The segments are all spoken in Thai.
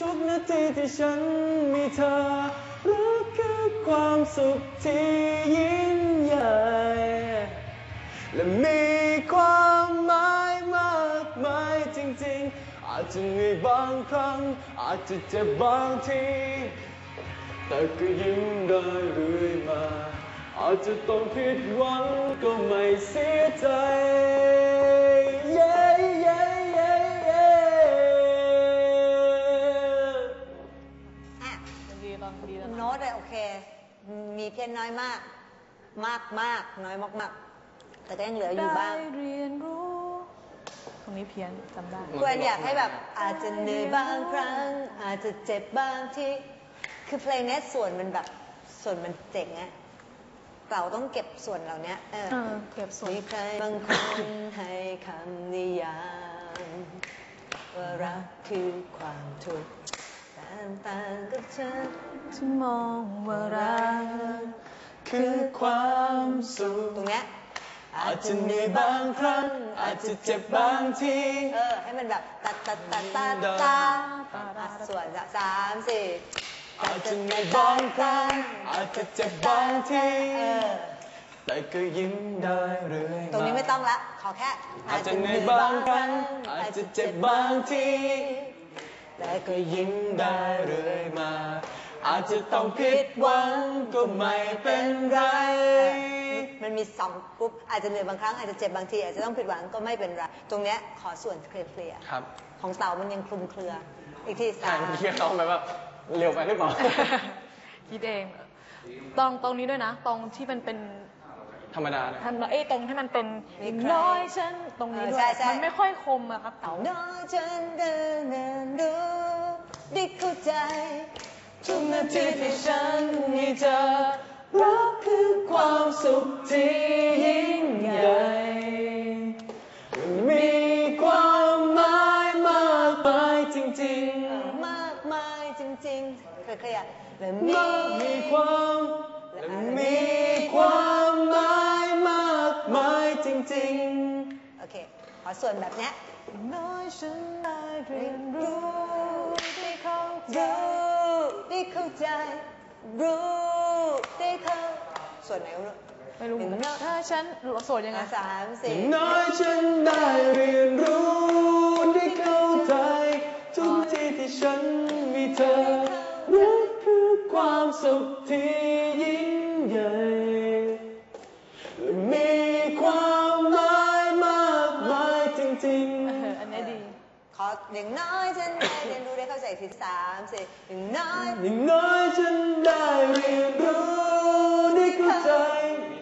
ทุกนาทีที่ฉันมีเธอรักคือความสุขที่ยิ่งใหญ่ และมีความหมายมากมายจริงๆ อาจจะมีบางครั้ง อาจจะเจ็บบางที แต่ก็ยิ้มได้เรื่อยมา อาจจะต้องผิดหวังก็ไม่เสียใจ ยนน้อยมาก มากมากน้อยมากมากแต่ก็ยังเหลืออยู่บ้าง ได้เรียนรู้ตรงนี้เพี้ยนจำได้ ควรอยากให้แบบอาจจะเหนื่อยบางครั้ง อาจจะเจ็บบางทีคือเพลงเนี้ยส่วนมันแบบส่วนมันเจ๋งอะเราต้องเก็บส่วนเหล่านี้เออเออเก็บส่วน มีใครบางคนให้คำนิยาม ว่ารักคือความทุกข์ แต่ต่างกับเธอที่มองว่ารักคือความสุขตรงเนี้ยอาจจะเหนื่อยบางครั้ง อาจจะเจ็บบางที เออ ให้มันแบบตัดตัดตัดตัดตาอะส่วนสามสี่อาจจะเหนื่อยบางครั้ง อาจจะเจ็บบางที เออ แต่ก็ยิ้มได้เรื่อยตรงนี้ไม่ต้องละ ขอแค่ อาจจะเหนื่อยบางครั้ง อาจจะเจ็บบางที แต่ก็ยิ้มได้เรื่อยมา อาจจะต้องผิดหวังก็ไม่เป็นไร มันมีสองกรุ๊ปอาจจะเหนื่อยบางครั้งอาจจะเจ็บบางที อาจจะต้องผิดหวังก็ไม่เป็นไร ตรงเนี้ยขอส่วนเคลียร์ครับๆของเต่ามันยังคลุมเครือ อีกทีสาอ่ามนเที่ยวเขาแบบว่าเร็วไปหรือเปล่าคิดเองตรงตรงนี้ด้วยนะ ตรงที่มันเป็นธรรมดาเนี่ยทำเอ้ยตรงที่มันเป็นน้อยฉันตรงนี้ด้วยมันไม่ค่อยคมอะครับเต๋า น้อยจนเดินเดิน ทุกนาทีที่ฉันมีเธอรักคือความสุขที่ยิ่งใหญ่มีความหมายมากมายจริงมากมายจริงๆเคลียร์ๆและๆมีมากมีความและมีความหมายมากมายจริงโอเคขอส่วนแบบเนี้ยน้อยฉันได้เรียนรู้ได้เข้าใจ ได้เข้าใจ รู้ได้เข้าส่วนไหนก็ไม่รู้ไม่รู้เหมือนหกันึ่นงถ้าฉันสวดยังไงสามๆสี่อย่างน้อยฉันได้เรียนรู้ได้เข้าใจ ทุกที่ที่ฉันมีเธอรักคือความสุขที่ยิ่ง ออย่างน้อยฉันได้เรียนรู้ได้เข้าใจทีสามสี่อย่างน้อยๆอย่างน้อยฉันได้เรียนรู้ได้เข้าใจ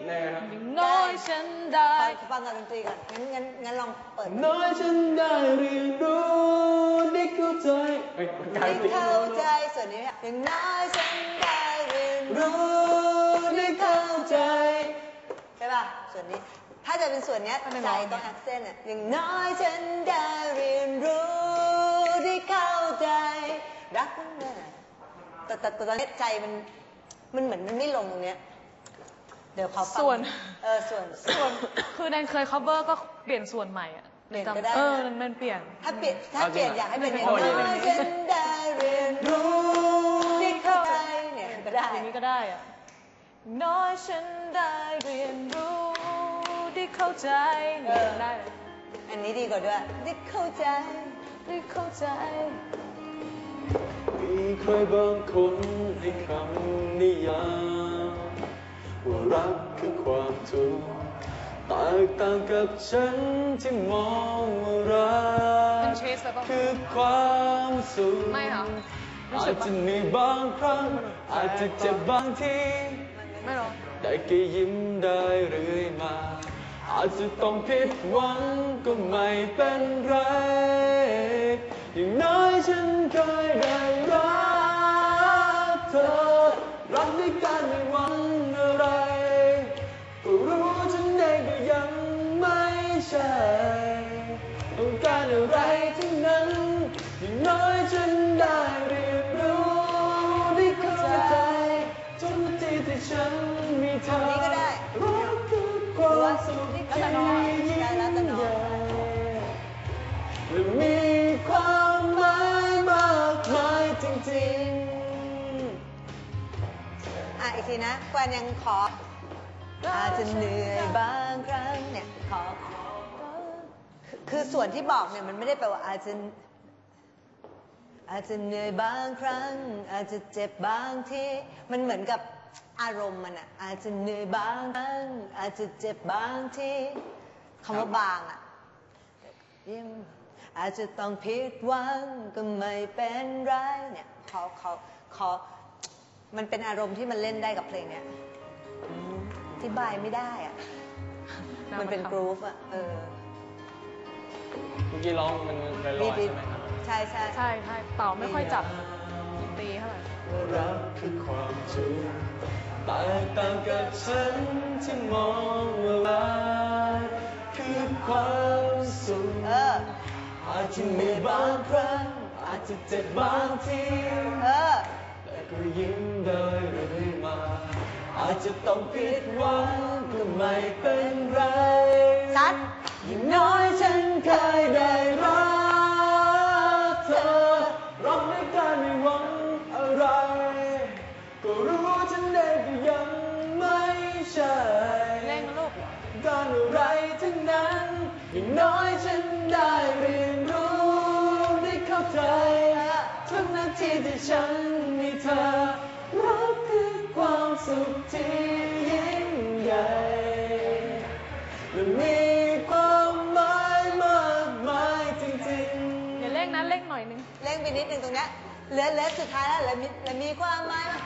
แน่ครับอย่างน้อยฉันได้ฟังฟังกับดนตรีก่อนงั้นงั้นงั้นลองเปิดน้อยฉันได้เรียนรู้ได้เข้าใจเฮ้ยมันกลายได้เป็นเข้าใจส่วนนี้เนี่ยอย่างน้อยฉันได้เรียนรู้รู้ได้เข้าใจใช่ป่ะส่วนนี้ ถ้าจะเป็นส่วนเนี้ยใจต้องแอคเซนต์อะอย่างน้อยฉันได้เรียนรู้ได้เข้าใจ รักมันเลยแต่แต่แต่ตอนนี้ใจมันมันเหมือนมันไม่ลงตรงเนี้ยเดี๋ยวขอฟังส่วนเออส่วนส่วนคือแนนเคย cover ก็เปลี่ยนส่วนใหม่อะเปลี่ยนก็ได้เออมันเปลี่ยน ถ้าเปลี่ยนถ้าเปลี่ยนอยากให้เป็นอย่างเอาจริงน้เหรออยฉันได้เรียนรู้ได้เข้าใจเนี่ยก็ได้อย่างนี้ก็ได้อะน้อยฉันได้เรียนรู้ ได้เข้าใจเนี่ยได้เลยอันนี้ดีกว่าด้วย ได้เข้าใจ ได้เข้าใจ มีใครบางคนให้คำนิยามว่ารักคือความทุกข์แตกต่างกับฉันที่มองว่ารัมักน chase แล้วปะคือความสุขไม่ค่ะรู้อาสึจกปะจะมีบางครั้ง อาจจะเจ็บบางที ไม่หรอกแต่ก็ยิ้มได้เรื่อยมา อาจจะต้องผิดหวังก็ไม่เป็นไร อย่างน้อยฉันเคยได้รักเธอ รักด้วยกันไม่หวังอะไร ก็รู้ฉันเองก็ยังไม่ใช่ ต้องการอะไรทั้งนั้น อย่างน้อยฉันได้เรียนรู้ได้เข้าใจจนที่ที่ฉันมีเธอนี่ก็ได้รักคือความสุขที่ ต่อนได้แล้วต่อนมีความหมายมากมายจริงๆ อะอีกทีนะกวนยังขออาจจะเหนื่อยบางครั้งเนี่ยขอ คือส่วนที่บอกเนี่ยมันไม่ได้แปลว่าอาจจะ อาจจะเหนื่อยบางครั้ง อาจจะเจ็บบางทีมันเหมือนกับอารมณ์มันอะอาจจะเหนื่อยบางครั้งอาจจะเจ็บบางทีคำว่าบางอะยิ้มอาจจะต้องผิดหวังก็ไม่เป็นไรเนี่ยเขาเขาเขามันเป็นอารมณ์ที่มันเล่นได้กับเพลงเนี้ยอืมอธิบายไม่ได้อะมันเป็นกรูฟอะเออเมื่อกี้ร้องมันลอยๆใช่ไหมครับ ใช่ใช่ใช่ใช่เป่าไม่ค่อยจับดนตรีเท่าไหร่ว่ารักคือความทุกข์แตกต่างกับฉันที่มองว่ารักคือความสุขเอออาจจะมีบางครั้งอาจจะเจ็บบางทีเออแต่ก็ยิ้มได้เรื่อยมา อาจจะต้องผิดหวังก็ไม่เป็นไรซัด อย่างน้อยฉันเคยได้ อย่างน้อยฉันได้เรียนรู้ได้เข้าใจทุกนาทีที่ฉันมีเธอรักคือความสุขที่ยิ่งใหญ่และมีความหมายมากมายจริงๆอย่าเร่งนะเร่งหน่อยนึงเร่งไปนิดนึงตรงเนี้ยเหลือเหลือสุดท้ายแล้วเหลือมีเหลือมีความหมายว่า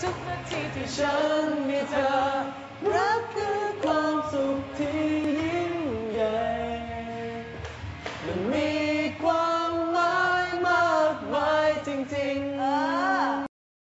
ทุกนาทีที่ฉันมีเธอรักคือ